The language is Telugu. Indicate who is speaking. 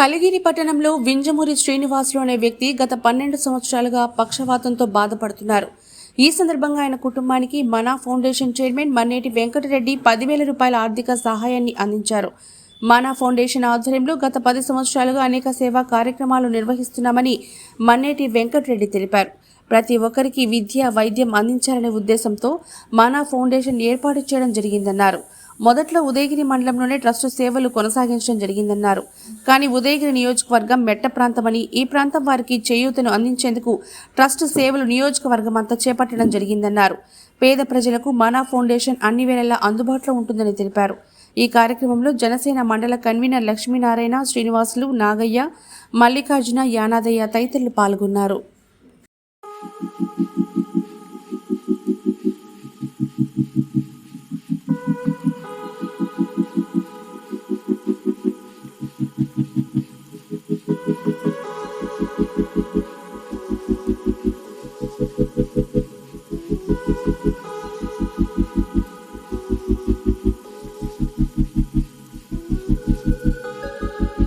Speaker 1: కలిగిరి పట్టణంలో వింజమూరి శ్రీనివాసులు అనే వ్యక్తి గత పన్నెండు సంవత్సరాలుగా పక్షవాతంతో బాధపడుతున్నారు. ఈ సందర్భంగా ఆయన కుటుంబానికి మనా ఫౌండేషన్ చైర్మన్ మన్నేటి వెంకటరెడ్డి పదివేల రూపాయల ఆర్థిక సహాయాన్ని అందించారు. మనా ఫౌండేషన్ ఆధ్వర్యంలో గత పది సంవత్సరాలుగా అనేక సేవా కార్యక్రమాలు నిర్వహిస్తున్నామని మన్నేటి వెంకటరెడ్డి తెలిపారు. ప్రతి ఒక్కరికి విద్య వైద్యం అందించాలనే ఉద్దేశంతో మానా ఫౌండేషన్ ఏర్పాటు చేయడం జరిగిందన్నారు. మొదట్లో ఉదయగిరి మండలంలోనే ట్రస్ట్ సేవలు కొనసాగించడం జరిగిందన్నారు. కానీ ఉదయగిరి నియోజకవర్గం మెట్ట ప్రాంతమని ఈ ప్రాంతం వారికి చేయూతను అందించేందుకు ట్రస్ట్ సేవలు నియోజకవర్గం అంతా చేపట్టడం జరిగిందన్నారు. పేద ప్రజలకు మానా ఫౌండేషన్ అన్ని వేళలా అందుబాటులో ఉంటుందని తెలిపారు. ఈ కార్యక్రమంలో జనసేన మండల కన్వీనర్ లక్ష్మీనారాయణ శ్రీనివాసులు నాగయ్య మల్లికార్జున యానాదయ్య తదితరులు పాల్గొన్నారు. Thank you.